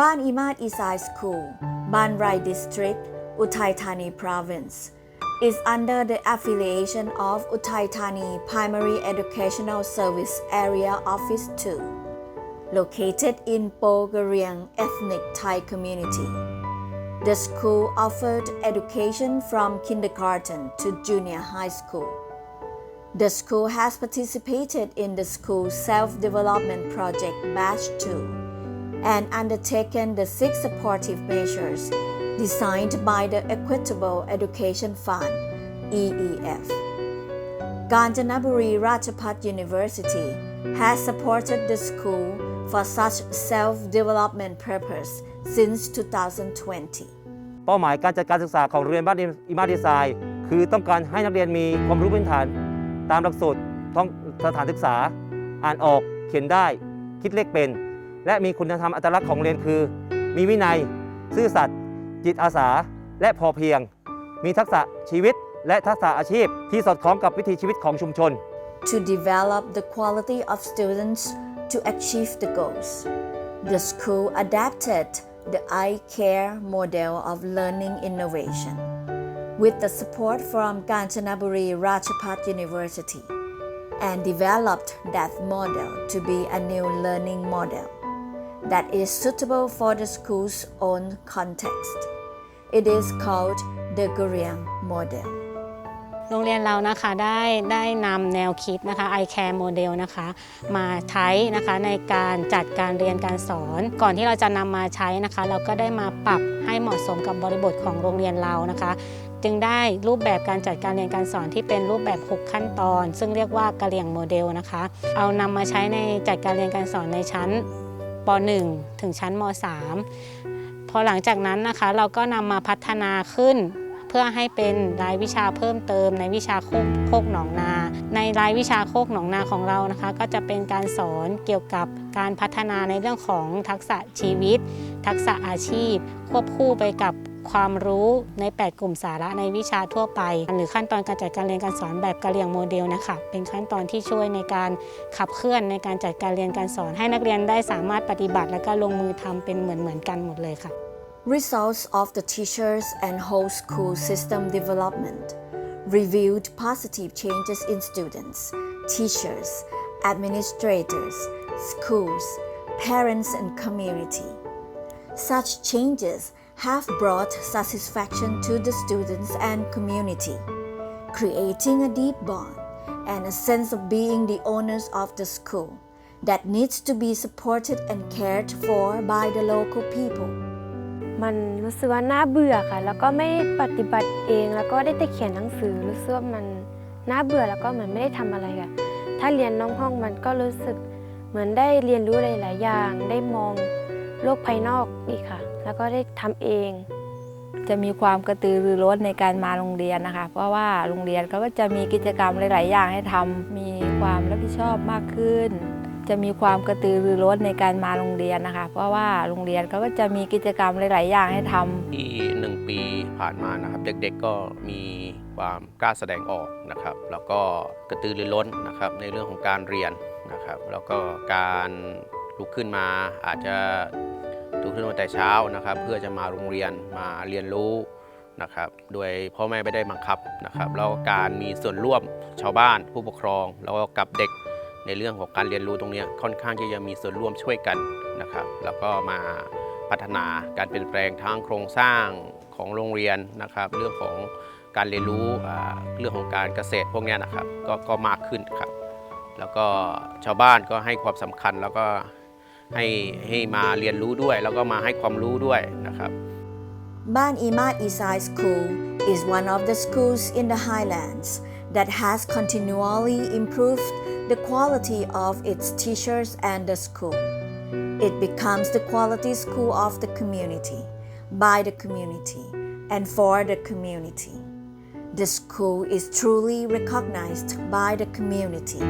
บ้านอิมาดอีไซสคูลบ้านไรดิสตริกอุทัยธานี province is under the affiliation of Uthai Thani Primary Educational Service Area Office 2, located in Pogariang ethnic Thai community. The school offered education from kindergarten to junior high school. The school has participated in the school self-development project Batch 2 and undertaken the six supportive measures designed by the Equitable Education Fund EEF. Kanchanaburi Rajapat University has supported the school for such self-development purpose since 2020. เป้าหมายการจัดการศึกษาของโรงเรียนบ้านอิมาดีไซน์คือต้องการให้นักเรียนมีความรู้พื้นฐาน ตามหลักสูตรท้องสถานศึกษา อ่านออกเขียนได้ คิดเลขเป็น และมีคุณธรรมอัตลักษณ์ของเรียนคือ มีวินัย ซื่อสัตย์จิตอาสา และพอเพียง มีทักษะชีวิตและทักษะอาชีพที่สอดคล้องกับวิถีชีวิตของชุมชน to develop the quality of students to achieve the goals. The school adapted the iCare model of learning innovation with the support from Kanchanaburi Rajapat University and developed that model to be a new learning model that is suitable for the school's own context. It is called the Gurian model. โรงเรียนเรานะคะได้ได้นำแนวคิดนะคะ iCare Model นะคะมาใช้นะคะในการจัดการเรียนการสอน ก่อนที่เราจะนำมาใช้นะคะ เราก็ได้มาปรับให้เหมาะสมกับบริบทของโรงเรียนเรานะคะ จึงได้รูปแบบการจัดการเรียนการสอนที่เป็นรูปแบบ 6 ขั้นตอน ซึ่งเรียกว่ากะเหลี่ยงโมเดลนะคะ เอานำมาใช้ในจัดการเรียนการสอนในชั้น ป .1 ถึงชั้นม .3 พอหลังจากนั้นนะคะเราก็นำมาพัฒนาขึ้น เพื่อให้เป็นรายวิชาเพิ่มเติมในวิชาโคกหนองนา ในรายวิชาโคกหนองนาของเรานะคะ ก็จะเป็นการสอนเกี่ยวกับการพัฒนาในเรื่องของทักษะชีวิต ทักษะอาชีพ ควบคู่ไปกับ ความรู้ใน 8 กลุ่มสาระในวิชาทั่วไป หรือขั้นตอนการจัดการเรียนการสอนแบบกะเรียงโมเดลนะคะ เป็นขั้นตอนที่ช่วยในการขับเคลื่อนในการจัดการเรียนการสอน ให้นักเรียนได้สามารถปฏิบัติ และก็ลงมือทำเป็นเหมือนเหมือนกันหมดเลยค่ะ Results of the teachers and whole school system development revealed positive changes in students, teachers, administrators, schools, parents, and community. Such changes have brought satisfaction to the students and community, creating a deep bond and a sense of being the owners of the school that needs to be supported and cared for by the local people. มันรู้สึกว่าน่าเบื่อค่ะ แล้วก็ไม่ปฏิบัติเอง แล้วก็ได้แต่เขียนหนังสือ รู้สึกว่ามันน่าเบื่อแล้วก็เหมือนไม่ได้ทำอะไรค่ะ ถ้าเรียนน้องห้องมันก็รู้สึกเหมือนได้เรียนรู้หลาย ๆ อย่าง ได้มองโลกภายนอกอีกค่ะ แล้วก็ได้ทำเอง จะมีความกระตือรือร้นในการมาโรงเรียนนะคะ เพราะว่าโรงเรียนเขาก็จะมีกิจกรรมหลาย ๆ อย่างให้ทำมีความรับผิดชอบมากขึ้น จะมีความกระตือรือร้นในการมาโรงเรียนนะคะ เพราะว่าโรงเรียนเขาก็จะมีกิจกรรมหลาย ๆ อย่างให้ทำที่หนึ่งปีผ่านมานะครับ เด็ก ๆ ก็มีความกล้าแสดงออกนะครับ แล้วก็กระตือรือร้นนะครับในเรื่องของการเรียนนะครับ แล้วก็การลุกขึ้นมาอาจจะ ลุกขึ้นมาแต่เช้านะครับ เพื่อจะมาโรงเรียนมาเรียนรู้นะครับ โดยพ่อแม่ไม่ได้บังคับนะครับ แล้วการมีส่วนร่วมชาวบ้าน ผู้ปกครอง แล้วก็กับเด็กในเรื่องของการเรียนรู้ตรงนี้ค่อนข้างที่จะมีส่วนร่วมช่วยกันนะครับ แล้วก็มาพัฒนาการเปลี่ยนแปลงทางโครงสร้างของโรงเรียนนะครับ เรื่องของการเรียนรู้เรื่องของการเกษตรพวกนี้นะครับกก็มากขึ้นครับ แล้วก็ชาวบ้านก็ให้ความสำคัญแล้วก็ ให้ให้มาเรียนรู้ด้วย แล้วก็มาให้ความรู้ด้วยนะครับ Ban Imad Isai School is one of the schools in the highlands that has continually improved the quality of its teachers and the school. It becomes the quality school of the community, by the community, and for the community. The school is truly recognized by the community.